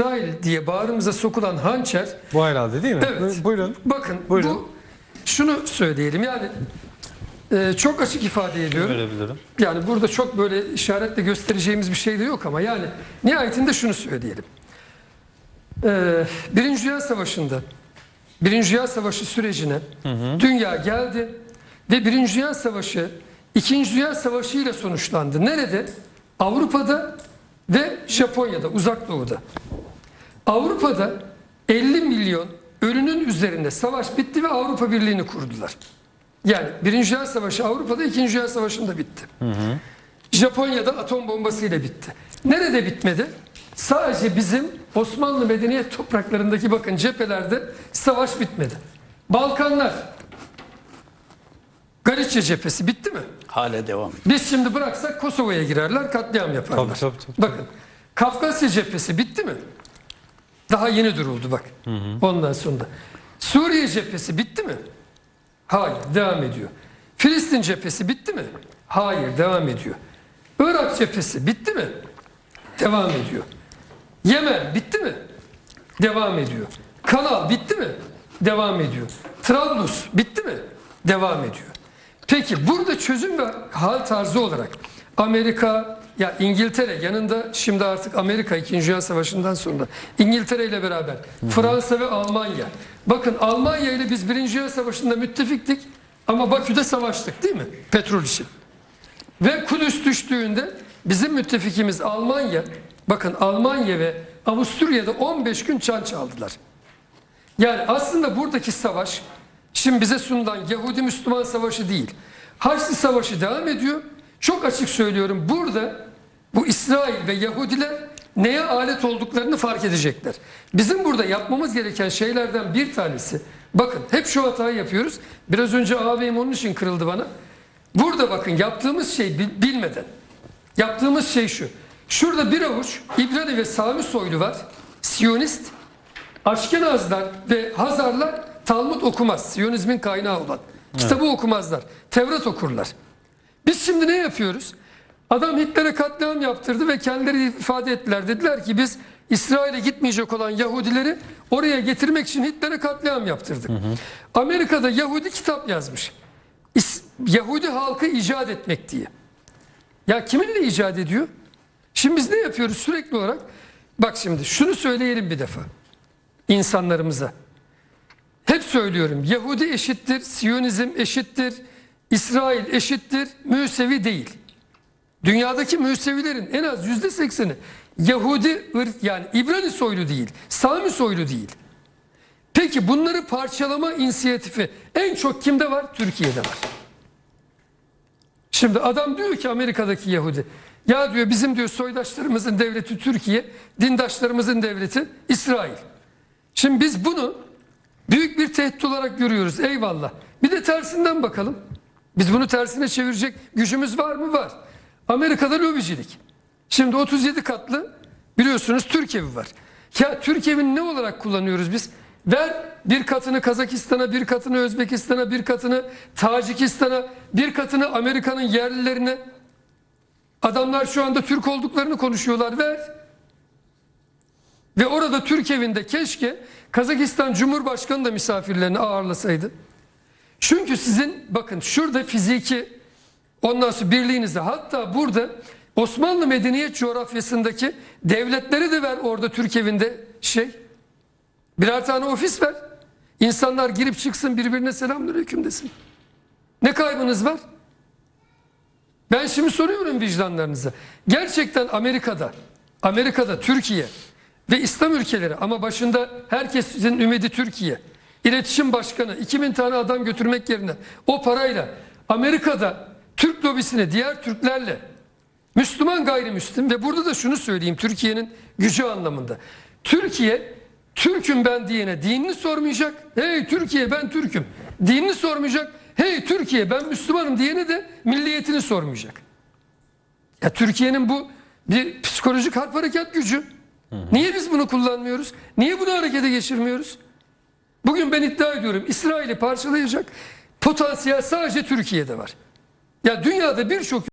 İsrail diye bağrımıza sokulan hançer Bu herhalde değil mi? Evet. Bu- Buyurun. Bakın Buyurun. bu şunu söyleyelim yani e, çok açık ifade ediyorum. Verebilirim. Yani burada çok böyle işaretle göstereceğimiz bir şey de yok ama yani nihayetinde şunu söyleyelim. Ee, Birinci Dünya Savaşı'nda Birinci Dünya Savaşı sürecine dünya geldi ve Birinci Dünya Savaşı İkinci Dünya Savaşı ile sonuçlandı. Nerede? Avrupa'da ve Japonya'da, Uzak Doğu'da. Avrupa'da 50 milyon ölünün üzerinde savaş bitti ve Avrupa Birliği'ni kurdular. Yani Birinci Dünya Savaşı Avrupa'da, İkinci Dünya Savaşı'nda bitti. Japonya'da atom bombasıyla bitti. Nerede bitmedi? Sadece bizim Osmanlı medeniyet topraklarındaki bakın cephelerde savaş bitmedi. Balkanlar, Galicia cephesi bitti mi? Hala devam ediyor. Biz şimdi bıraksak Kosova'ya girerler, katliam yaparlar. Tabii, tabii, tabii. Bakın, Kafkasya cephesi bitti mi? Daha yeni duruldu bak. Ondan sonra. Suriye cephesi bitti mi? Hayır, devam ediyor. Filistin cephesi bitti mi? Hayır, devam ediyor. Irak cephesi bitti mi? Devam ediyor. Yemen bitti mi? Devam ediyor. Kanal bitti mi? Devam ediyor. Trablus bitti mi? Devam ediyor. Peki burada çözüm ve hal tarzı olarak Amerika ya İngiltere yanında şimdi artık Amerika 2. Dünya Savaşı'ndan sonra İngiltere ile beraber Fransa ve Almanya. Bakın Almanya ile biz 1. Dünya Savaşı'nda müttefiktik ama Bakü'de savaştık değil mi? Petrol için. Ve Kudüs düştüğünde bizim müttefikimiz Almanya, bakın Almanya ve Avusturya'da 15 gün çan çaldılar. Yani aslında buradaki savaş şimdi bize sunulan Yahudi Müslüman savaşı değil. Haçlı savaşı devam ediyor. Çok açık söylüyorum burada bu İsrail ve Yahudiler neye alet olduklarını fark edecekler. Bizim burada yapmamız gereken şeylerden bir tanesi bakın hep şu hatayı yapıyoruz. Biraz önce ağabeyim onun için kırıldı bana. Burada bakın yaptığımız şey bil- bilmeden. Yaptığımız şey şu. Şurada bir avuç İbrani ve Sami soylu var. Siyonist. Aşkenazlar ve Hazarlar Talmud okumaz. Siyonizmin kaynağı olan. Kitabı okumazlar. Tevrat okurlar. Biz şimdi ne yapıyoruz? Adam Hitler'e katliam yaptırdı ve kendileri ifade ettiler. Dediler ki biz İsrail'e gitmeyecek olan Yahudileri oraya getirmek için Hitler'e katliam yaptırdık. Amerika'da Yahudi kitap yazmış. İs- Yahudi halkı icat etmek diye. Ya kiminle icat ediyor? Şimdi biz ne yapıyoruz sürekli olarak? Bak şimdi şunu söyleyelim bir defa insanlarımıza. Hep söylüyorum Yahudi eşittir, Siyonizm eşittir, İsrail eşittir, Müsevi değil. Dünyadaki Müsevilerin en az yüzde sekseni Yahudi yani İbrani soylu değil, Sami soylu değil. Peki bunları parçalama inisiyatifi en çok kimde var? Türkiye'de var. Şimdi adam diyor ki Amerika'daki Yahudi ya diyor bizim diyor soydaşlarımızın devleti Türkiye, dindaşlarımızın devleti İsrail. Şimdi biz bunu büyük bir tehdit olarak görüyoruz. Eyvallah. Bir de tersinden bakalım. Biz bunu tersine çevirecek gücümüz var mı? Var. Amerika'da lobicilik. Şimdi 37 katlı biliyorsunuz Türk evi var. Ya Türk evini ne olarak kullanıyoruz biz? Ver bir katını Kazakistan'a, bir katını Özbekistan'a, bir katını Tacikistan'a, bir katını Amerika'nın yerlilerine. Adamlar şu anda Türk olduklarını konuşuyorlar. Ver. Ve orada Türk evinde keşke Kazakistan Cumhurbaşkanı da misafirlerini ağırlasaydı. Çünkü sizin bakın şurada fiziki ondan sonra birliğinizde hatta burada Osmanlı medeniyet coğrafyasındaki devletleri de ver orada Türk evinde şey. Birer tane ofis ver. İnsanlar girip çıksın birbirine selamünaleyküm desin. Ne kaybınız var? Ben şimdi soruyorum vicdanlarınıza. Gerçekten Amerika'da, Amerika'da Türkiye ve İslam ülkeleri ama başında herkesin ümidi Türkiye. İletişim Başkanı 2000 tane adam götürmek yerine o parayla Amerika'da Türk lobisini diğer Türklerle Müslüman gayrimüslim ve burada da şunu söyleyeyim Türkiye'nin gücü anlamında. Türkiye Türk'üm ben diyene dinini sormayacak. Hey Türkiye ben Türk'üm. Dinini sormayacak. Hey Türkiye ben Müslümanım diyene de milliyetini sormayacak. Ya Türkiye'nin bu bir psikolojik harp harekat gücü. Niye biz bunu kullanmıyoruz? Niye bunu harekete geçirmiyoruz? Bugün ben iddia ediyorum İsrail'i parçalayacak potansiyel sadece Türkiye'de var. Ya dünyada birçok